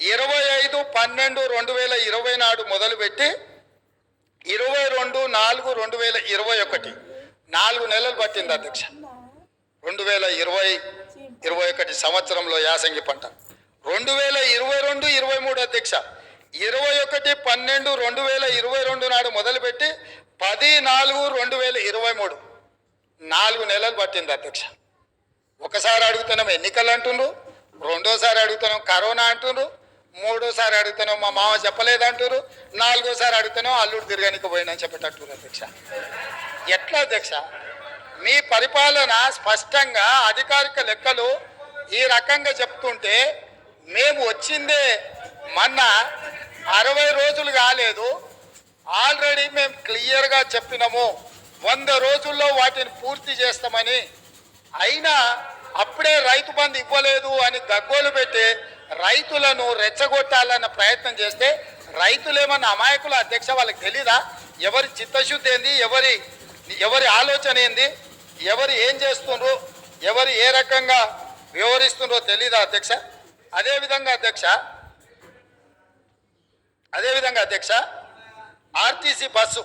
ఇరవై ఐదు పన్నెండు రెండు వేల ఇరవై నాడు మొదలుపెట్టి ఇరవై రెండు నాలుగు రెండు వేల ఇరవై ఒకటి. నాలుగు నెలలు పట్టింది అధ్యక్ష. రెండు వేల ఇరవై ఇరవై ఒకటి సంవత్సరంలో యాసంగి పంట. రెండు వేల ఇరవై రెండు ఇరవై మూడు అధ్యక్ష. ఇరవై ఒకటి పన్నెండు రెండు వేల ఇరవై రెండు నాడు మొదలుపెట్టి పది నాలుగు రెండు వేల ఇరవై మూడు. నాలుగు నెలలు పట్టింది అధ్యక్ష. ఒకసారి అడుగుతున్నాం ఎన్నికలు అంటుండ్రు. రెండోసారి అడుగుతున్నాం కరోనా అంటుండ్రు. మూడోసారి అడుగుతాను మా మామ చెప్పలేదంటారు నాలుగోసారి అడుగుతున్నాం అల్లుడు తిరగనికి పోయినని చెప్పేటట్టు అధ్యక్ష. ఎట్లా అధ్యక్ష? మీ పరిపాలన స్పష్టంగా అధికారిక లెక్కలు ఈ రకంగా చెప్తుంటే మేము వచ్చిందే మొన్న అరవై రోజులు కాలేదు ఆల్రెడీ మేము క్లియర్గా చెప్పినాము వంద రోజుల్లో వాటిని పూర్తి చేస్తామని. అయినా అప్పుడే రైతు బంధు ఇవ్వలేదు అని గగ్గోలు పెట్టి రైతులను రెచ్చగొట్టాలన్న ప్రయత్నం చేస్తే రైతులేమన్నా అమాయకుల అధ్యక్ష వాళ్ళకి తెలీదా? ఎవరి చిత్తశుద్ధి ఏంది? ఎవరి ఎవరి ఆలోచన ఏంది? ఎవరు ఏం చేస్తుండ్రు? ఎవరు ఏ రకంగా వ్యవహరిస్తుండ్రో తెలీదా అధ్యక్ష? అదేవిధంగా అధ్యక్ష అదేవిధంగా అధ్యక్ష ఆర్టీసీ బస్సు